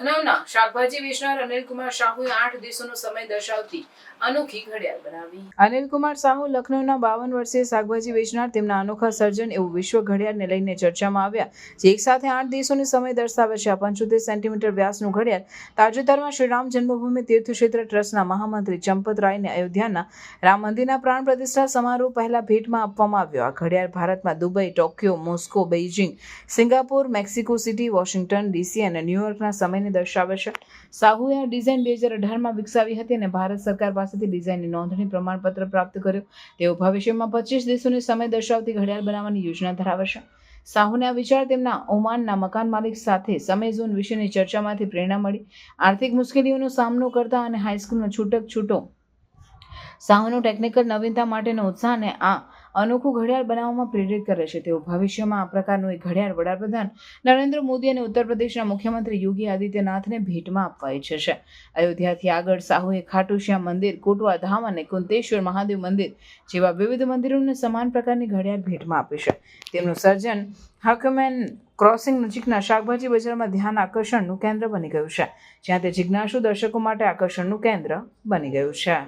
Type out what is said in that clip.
લખનૌના શાકભાજી વેચનાર અનિલકુમાર શાહુએ આઠ દિવસોનો સમય દર્શાવતી અનોખી ઘડિયાળ બનાવી. અનિલકુમાર સાહુ લખનૌના બાવન વર્ષીય શાકભાજી વેચનાર, તેમના અનોખા સર્જન એવું વિશ્વ ઘડિયાળને લઈને ચર્ચામાં આવ્યા. જે એક સાથે આઠ દેશોનો સમય દર્શાવે છે. પંચોતેર સેન્ટીમીટર વ્યાસનું ઘડિયાળ તાજેતરમાં શ્રીરામ જન્મભૂમિ તીર્થક્ષેત્ર ટ્રસ્ટના મહામંત્રી ચંપત રાયને અયોધ્યાના રામ મંદિરના પ્રાણ પ્રતિષ્ઠા સમારોહ પહેલા ભેટમાં આપવામાં આવ્યો. આ ઘડિયાળ ભારતમાં Dubai, Tokyo, Moscow, Beijing, Singapore, Mexico City, Washington, DC અને ન્યૂયોર્કના સમયને દર્શાવે છે. સાહુએ આ ડિઝાઇન બે હજાર અઢારમાં વિકસાવી હતી અને ભારત સરકાર પાસેથી ડિઝાઇનની નોંધણી પ્રમાણપત્ર પ્રાપ્ત કર્યું. તેઓ ભવિષ્યમાં પચીસ દેશોને સમય દર્શાવતી ઘડિયાળ બનાવવાની યોજના ધરાવે છે. સાહુને આ વિચાર તેમના ઓમાનના મકાન માલિક સાથે સમય ઝોન વિશેની ચર્ચામાંથી પ્રેરણા મળી. આર્થિક મુશ્કેલીઓનો સામનો કરતા અને હાઈસ્કૂલનો છૂટક છૂટો. સાહુનો ટેકનિકલ નવીનતા માટેનો ઉત્સાહ અને આ અનોખું ઘડિયાળ બનાવવામાં પ્રેરિત કરે છે. તેઓ ભવિષ્યમાં આ પ્રકારનું એક ઘડિયાળ વડાપ્રધાન નરેન્દ્ર મોદી અને ઉત્તર પ્રદેશના મુખ્યમંત્રી યોગી આદિત્યનાથને ભેટમાં આપવા ઈચ્છે છે. અયોધ્યાથી આગળ સાહુએ ખાટુ શ્યામ મંદિર, કોટવા ધામ અને કુંતેશ્વર મહાદેવ મંદિર જેવા વિવિધ મંદિરોને સમાન પ્રકારની ઘડિયાળ ભેટમાં આપી છે. તેમનું સર્જન હકમેન ક્રોસિંગ નજીકના શાકભાજી બજારમાં ધ્યાન આકર્ષણનું કેન્દ્ર બની ગયું છે, જ્યાં તે જિજ્ઞાસુ દર્શકો માટે આકર્ષણનું કેન્દ્ર બની ગયું છે.